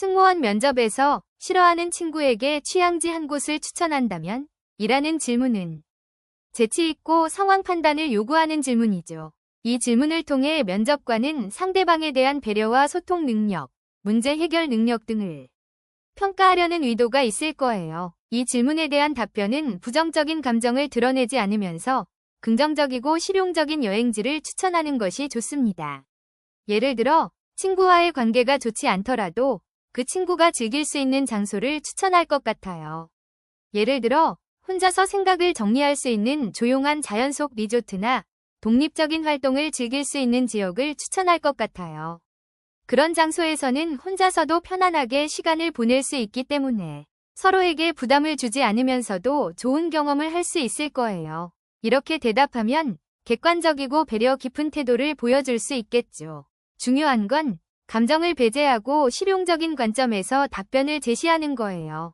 승무원 면접에서 싫어하는 친구에게 취향지 한 곳을 추천한다면? 이라는 질문은 재치 있고 상황 판단을 요구하는 질문이죠. 이 질문을 통해 면접관은 상대방에 대한 배려와 소통 능력, 문제 해결 능력 등을 평가하려는 의도가 있을 거예요. 이 질문에 대한 답변은 부정적인 감정을 드러내지 않으면서 긍정적이고 실용적인 여행지를 추천하는 것이 좋습니다. 예를 들어 친구와의 관계가 좋지 않더라도 그 친구가 즐길 수 있는 장소를 추천할 것 같아요. 예를 들어 혼자서 생각을 정리할 수 있는 조용한 자연 속 리조트나 독립적인 활동을 즐길 수 있는 지역을 추천할 것 같아요. 그런 장소에서는 혼자서도 편안하게 시간을 보낼 수 있기 때문에 서로에게 부담을 주지 않으면서도 좋은 경험을 할 수 있을 거예요. 이렇게 대답하면 객관적이고 배려 깊은 태도를 보여줄 수 있겠죠. 중요한 건 감정을 배제하고 실용적인 관점에서 답변을 제시하는 거예요.